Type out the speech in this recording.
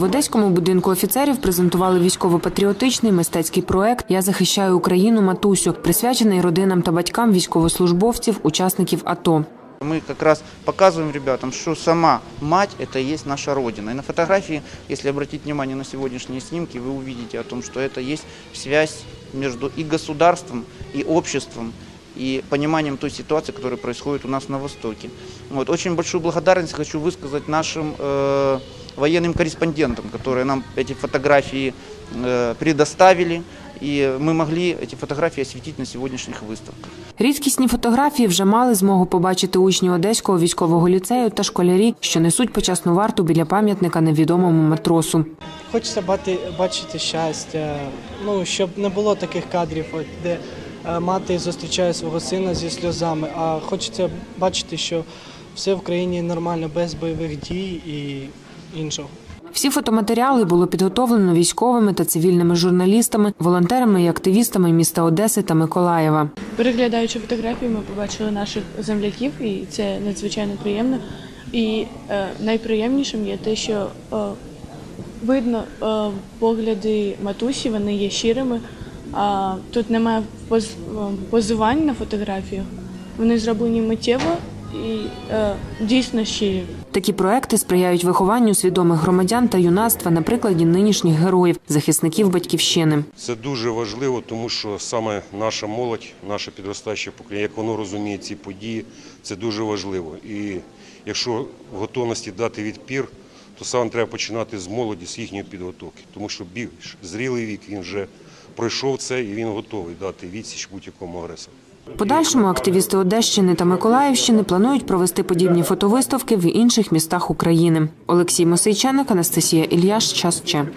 В одеському будинку офіцерів презентували військово-патріотичний мистецький проект Я захищаю Україну матусю, присвячений родинам та батькам військовослужбовців, учасників АТО. Мы как раз показываем ребятам, что сама мать – это и есть наша Родина. И на фотографии, если обратить внимание на сегодняшние снимки, вы увидите о том, что это есть связь между и государством, и обществом, и пониманием той ситуации, которая происходит у нас на Востоке. Вот. Очень большую благодарность хочу высказать нашим э, военным корреспондентам, которые нам эти фотографии э, предоставили, и мы могли эти фотографии осветить на сегодняшних выставках. Рідкісні фотографії вже мали змогу побачити учні Одеського військового ліцею та школярі, що несуть почесну варту біля пам'ятника невідомому матросу. Хочеться бати, бачити щастя, ну щоб не було таких кадрів, от, де е, мати зустрічає свого сина зі сльозами. А хочеться бачити, що все в країні нормально, без бойових дій і іншого. Всі фотоматеріали було підготовлено військовими та цивільними журналістами, волонтерами і активістами міста Одеси та Миколаєва. Переглядаючи фотографії, ми побачили наших земляків, і це надзвичайно приємно. І е, найприємнішим є те, що е, видно е, погляди матусі, вони є щирими. А тут немає поз, е, позувань на фотографіях. Вони зроблені миттєво і е, дійсно щирі. Такі проекти сприяють вихованню свідомих громадян та юнацтва на прикладі нинішніх героїв, захисників батьківщини. Це дуже важливо, тому що саме наша молодь, наше підростаюче покоління, як воно розуміє ці події, це дуже важливо. І якщо в готовності дати відпір, то саме треба починати з молоді, з їхньої підготовки, тому що більш зрілий вік він вже пройшов це і він готовий дати відсіч будь-якому агресору. Подальшому активісти Одещини та Миколаївщини планують провести подібні фотовиставки в інших містах України. Олексій Мосейченок, Анастасія Ільяш. Час Че.